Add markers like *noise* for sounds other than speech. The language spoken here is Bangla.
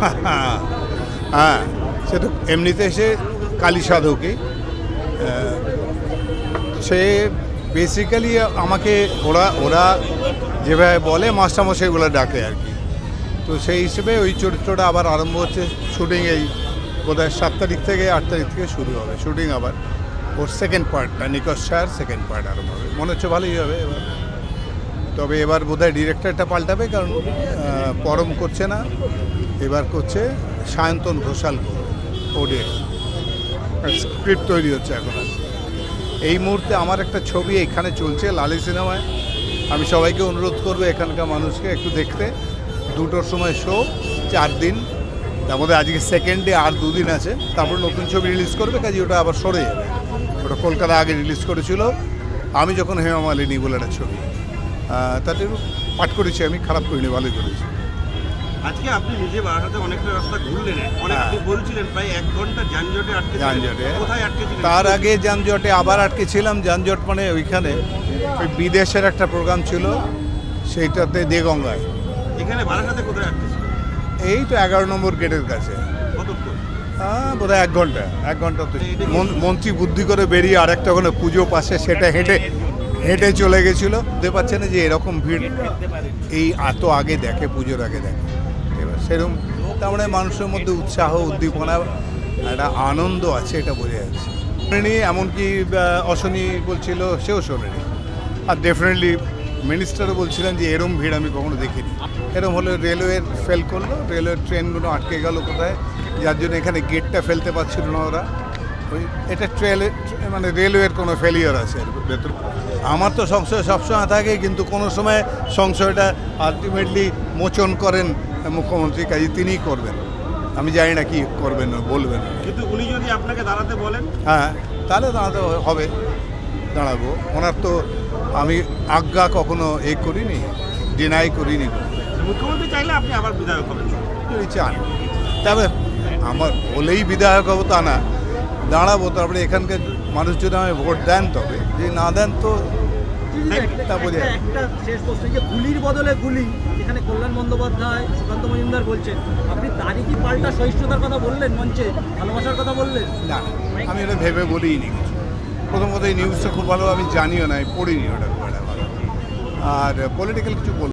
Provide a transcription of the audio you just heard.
*laughs* হ্যাঁ সে তো এমনিতে সে কালী সাধকই আহ, সে বেসিক্যালি আমাকে ওরা ওরা যেভাবে বলে মাস্টারমশাইগুলো ডাকে আর কি। তো সেই হিসেবে ওই চরিত্রটা আবার আরম্ভ হচ্ছে শুটিং এই বোধহয় সাত তারিখ থেকে আট তারিখ থেকে শুরু হবে শুটিং আবার। ওর সেকেন্ড পার্টটা নিকশ শাহর সেকেন্ড পার্ট আরম্ভ হবে। মনে হচ্ছে ভালোই হবে এবার। তবে এবার বোধহয় ডিরেক্টরটা পাল্টাবে কারণ পরম করছে না। এবার করছে সায়ন্তন ঘোষাল ওডে স্ক্রিপ্ট তৈরি হচ্ছে এখন। এই মুহূর্তে আমার একটা ছবি এখানে চলছে লালি সিনেমায়। আমি সবাইকে অনুরোধ করব এখানকার মানুষকে একটু দেখতে। দুটোর সময় শো চার দিন। তার মধ্যে আজকে সেকেন্ড ডে আর দুদিন আছে। তারপর নতুন ছবি রিলিজ করবে, কাজে ওটা আবার সরে যাবে। ওটা কলকাতা আগে রিলিজ করেছিল। আমি যখন হেমা মালিনী বলে একটা ছবি তাতে পাঠ করেছি, আমি খারাপ করিনি, ভালোই করেছি। আজকে আপনি নিজে বারাসাতে অনেকটা রাস্তা ঘুরলেন। অনেক হ্যাঁ। বলছিলেন প্রায় এক ঘণ্টা যানজটে আটকে যানজটে। কোথায় আটকে তার আগে যানজটে আবার আটকে ছিলাম যানজট মানে ওইখানে ওই বিদেশের একটা প্রোগ্রাম ছিল সেইটাতে দেগঙ্গায়। এখানে বারাসাতে কোথায় আটকে এই তো এগারো নম্বর গেটের কাছে। হ্যাঁ বোধহয় এক ঘণ্টা এক ঘণ্টা তো। মন- মন্ত্রী বুদ্ধি করে বেরিয়ে আরেকটা ওখানে পুজো পাশে সেটা হেঁটে হেঁটে চলে গেছিল। বুঝতে পারছে না যে এরকম ভিড় এই এত আগে দেখে পুজোর আগে দেখে। সেরকম তার মানে মানুষের মধ্যে উৎসাহ, উদ্দীপনা, একটা আনন্দ আছে, এটা বোঝা যাচ্ছে। শোনেনি, এমনকি অশনি বলছিল, সেও শোনেনি। আর ডেফিনেটলি মিনিস্টারও বলছিলেন যে, এরম ভিড় আমি কখনো দেখিনি। এরম হলে রেলওয়ের ফেল করল রেলওয়ের ট্রেনগুলো আটকে গেল কোথায়? যার জন্য এখানে গেটটা ফেলতে পারছিল না ওরা। ওই, এটা ট্রেলে মানে রেলওয়ের কোনো ফেলিওর আছে ভেতর আমার তো সংশয় সবসময় থাকে, কিন্তু কোনো সময় সংশয়টা আলটিমেটলি মোচন করেন মুখ্যমন্ত্রী কাজে তিনিই করবেন। আমি জানি না কি করবেন বলবেন। কিন্তু উনি যদি আপনাকে দাঁড়াতে বলেন? হ্যাঁ তাহলে দাঁড়াতে হবে দাঁড়াবো। ওনার তো আমি আজ্ঞা কখনো এ করিনি ডিনাই করিনি। মুখ্যমন্ত্রী চাইলে আপনি আবার বিধায়ক হবেন। যদি চান। তবে আমার বলেই বিধায়ক হব তা না দাঁড়াবো। তারপরে এখানকার মানুষ যদি আমায় ভোট দেন তবে যদি না দেন তো তা বোঝা একটা- শেষ প্রশ্ন যে গুলির বদলে গুলি এখানে কল্যাণ বন্দ্যোপাধ্যায় সুকান্ত মজুমদার বলছেন। আপনি তারই কি পাল্টা সহিষ্ণুতার কথা বললেন মঞ্চে? ভালোবাসার কথা বললেন? না আমি এটা ভেবে বলিনি প্রথম কথা এই নিউজটা খুব ভালো আমি জানিও না পড়িনি ওটা খুব একটা ভালো। আর পলিটিক্যাল কিছু বল